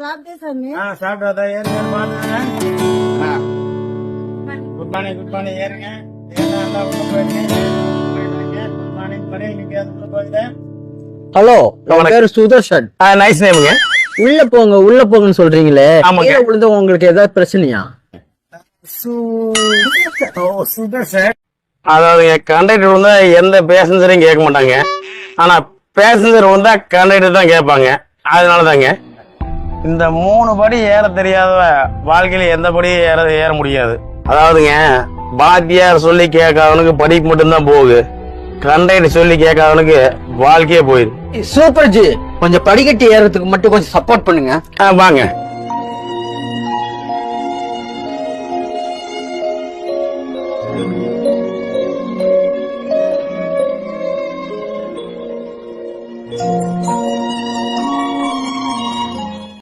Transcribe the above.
சாப்பிட்டேன் சாமி. ஆ சாப்பிட்டா ஏறுங்க குட் மார்னிங் குட் மார்னிங் ஏறுங்க. உள்ள ஹலோ பேரு சுதர்ஷன். நைஸ் நேமுங்க உள்ள போங்க உள்ள போங்கன்னு சொல்றீங்களே. விழுந்து உங்களுக்கு ஏதாவது பிரச்சனையா? சார் அதாவதுங்க கண்டக்டர் வந்தா எந்த பேசஞ்சரையும் கேட்க மாட்டாங்க. ஆனா பேசஞ்சர் வந்தா கண்டக்டர் தான் கேட்பாங்க. அதனால தாங்க இந்த மூணு படி ஏற தெரியாதவ வாழ்க்கையில எந்த படியும் ஏற ஏற முடியாது. அதாவதுங்க பாத்தியார் சொல்லி கேட்காதவனுக்கு படிப்பு மட்டும்தான் போகுது. கண்டைட்டு சொல்லி கேட்காதவனுக்கு வாழ்க்கையே போயிடும் சூப்பர் ஜி கொஞ்சம் படிக்கட்டி ஏறதுக்கு மட்டும் கொஞ்சம் சப்போர்ட் பண்ணுங்க. வாங்க.